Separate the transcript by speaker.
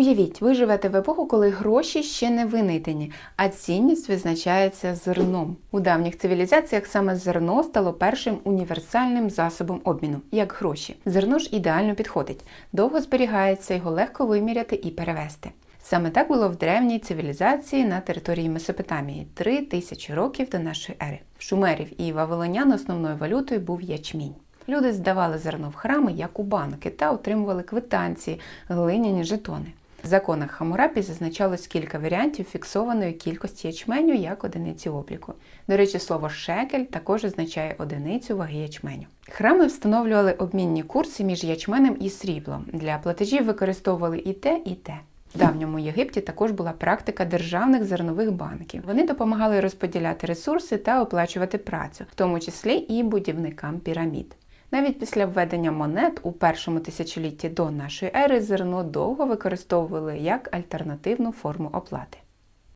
Speaker 1: Уявіть, ви живете в епоху, коли гроші ще не винайдені, а цінність визначається зерном. У давніх цивілізаціях саме зерно стало першим універсальним засобом обміну, як гроші. Зерно ж ідеально підходить, довго зберігається, його легко виміряти і перевести. Саме так було в древній цивілізації на території Месопотамії три тисячі років до нашої ери. В шумерів і вавилонян основною валютою був ячмінь. Люди здавали зерно в храми, як у банки, та отримували квитанції, глиняні жетони. В законах Хамурапі зазначалось кілька варіантів фіксованої кількості ячменю як одиниці обліку. До речі, слово шекель також означає одиницю ваги ячменю. Храми встановлювали обмінні курси між ячменем і сріблом. Для платежів використовували і те, і те. В давньому Єгипті також була практика державних зернових банків. Вони допомагали розподіляти ресурси та оплачувати працю, в тому числі і будівникам пірамід. Навіть після введення монет у першому тисячолітті до нашої ери зерно довго використовували як альтернативну форму оплати.